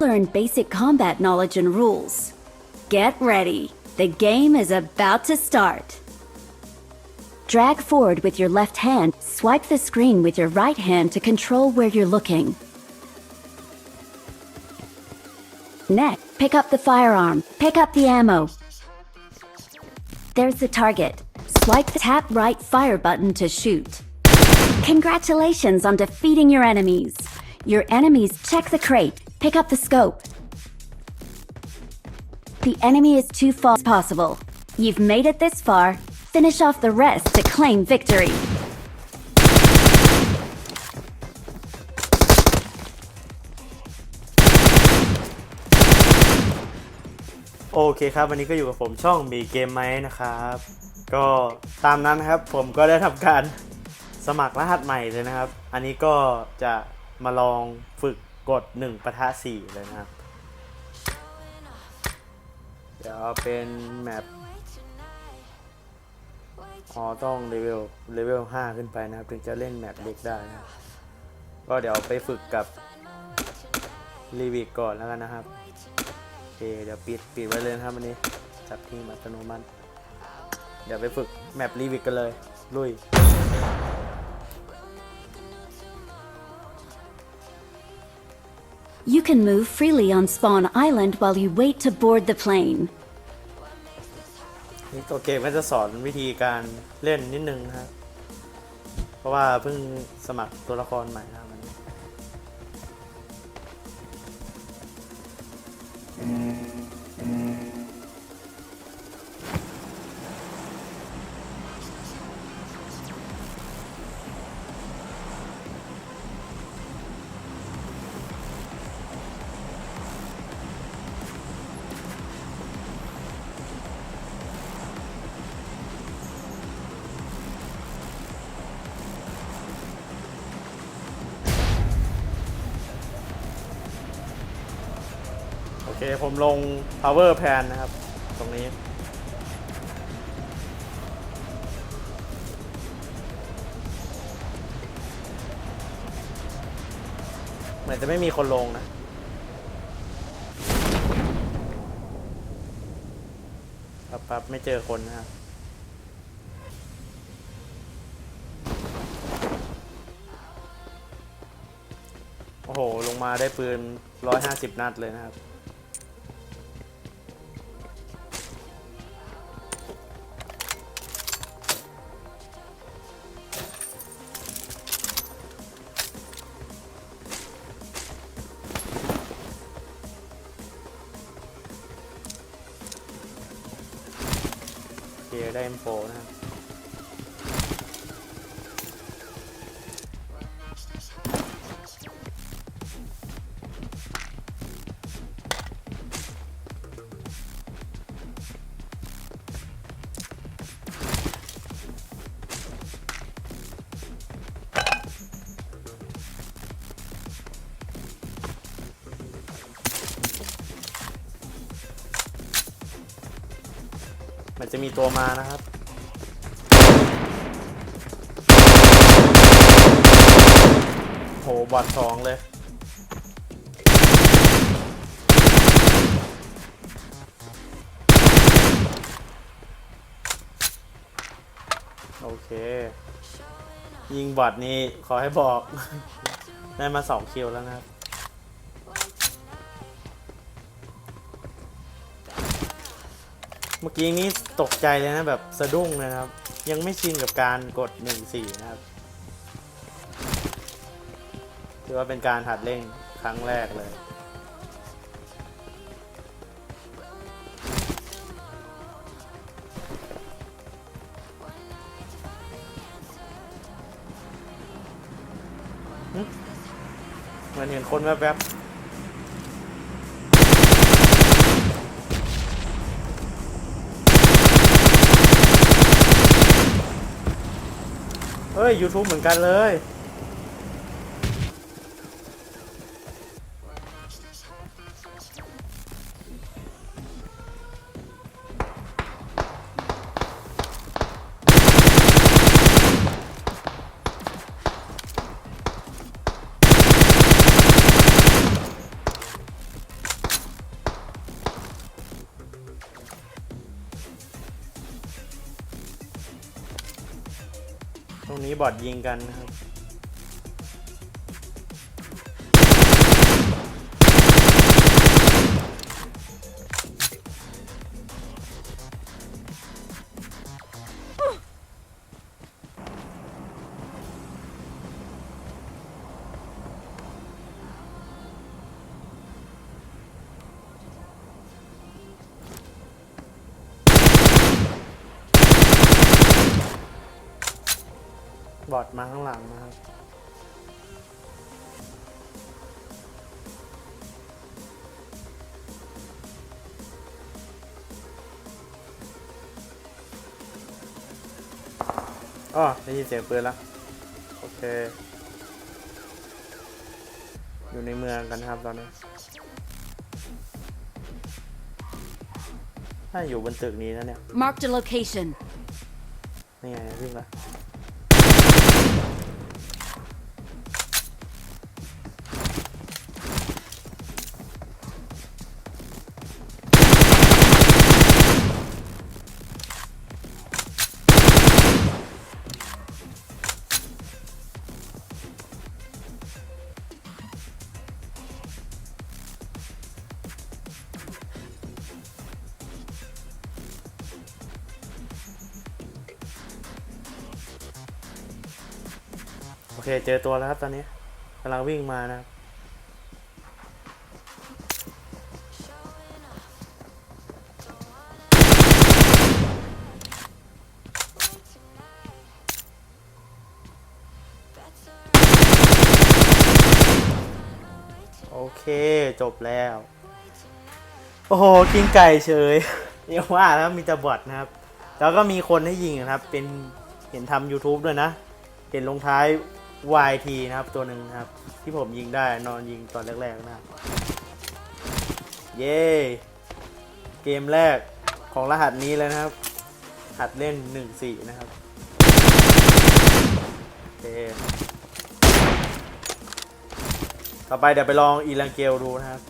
Learn basic combat knowledge and rules. Get ready. The game is about to start. Drag forward with your left hand, swipe the screen with your right hand to control where you're looking. Next, pick up the firearm, pick up the ammo. There's the target. Swipe the tap right fire button to shoot. Congratulations on defeating your enemies. Your enemies check the crate, pick up the scope. The enemy is too far as possible. You've made it this far. Finish off the rest to claim victory. โอเคครับ วันนี้ก็อยู่กับผมช่องมีเกมไหมนะครับ ก็ตามนั้นนะครับผมก็ได้ทำการสมัครรหัสใหม่เลยนะครับ อันนี้ก็จะมาลองฝึก กด1ประทะ4เลยนะครับ เดี๋ยวเป็นแมปอ๋อต้องเลเวลเลเวล5ขึ้นไปนะครับ ถึงจะเล่นแมปเล็กได้นะก็เดี๋ยวไปฝึกกับรีวิกก่อนแล้วกันนะครับโอเคเดี๋ยวปิดปิดไว้เลยนะครับวันนี้จับทิ้งอัตโนมัติ เดี๋ยวไปฝึกแมปรีวิกกันเลย ลุย You can move freely on Spawn Island while you wait to board the plane. นี่ตัวเกมก็จะสอนวิธีการเล่นนิดนึงนะครับ เพราะว่าเพิ่งสมัครตัวละครใหม่นะครับ เคผมลง power pan นะครับ ตรงนี้ เหมือนจะไม่มีคนลงนะปั๊บปั๊บไม่เจอคนนะครับ โอ้โห ลงมาได้ปืน 150 นัดเลยนะครับ โอได้โฟนะครับ มันจะมีตัวมานะครับโหบอดสองเลย โอเค ยิงบอดนี้ขอให้บอก ได้มาสองคิวแล้วนะครับ เมื่อกี้นี้ตกใจเลยนะแบบสะดุ้งเลยนะครับ ยังไม่ชินกับการกด 1-4 นะครับ ถือว่าเป็นการหัดเล่นครั้งแรกเลยเหมือนเห็นคนแวบๆ เฮ้ย YouTube เหมือนกันเลย นี้บอดยิงกันนะครับ บอดมาข้างหลังนะครับ อ๋อได้ยินเสียงปืนแล้ว โอเค อยู่ในเมืองกันนะครับตอนนี้ถ้าอยู่บนตึกนี้นะเนี่ย Marked a location. นี่ไงวิ่งละ โอเคเจอตัวแล้วครับตอนนี้กำลังวิ่งมานะครับโอเคจบแล้ว โอ้โหกินไก่เฉยเรียกว่าแล้วมีแต่บอทนะครับ แล้วก็มีคนให้ยิงนะครับ เป็นเห็นทำ YouTube ด้วยนะ เห็นลงท้าย YT นะครับ ตัวหนึ่งนะครับ ที่ผมยิงได้นอนยิงตอนแรกๆนะครับ เย้เกมแรกของรหัสนี้เลยนะครับ หัดเล่น1-4นะครับโอเคต่อไปเดี๋ยวไปลองอีลังเกลดูนะครับ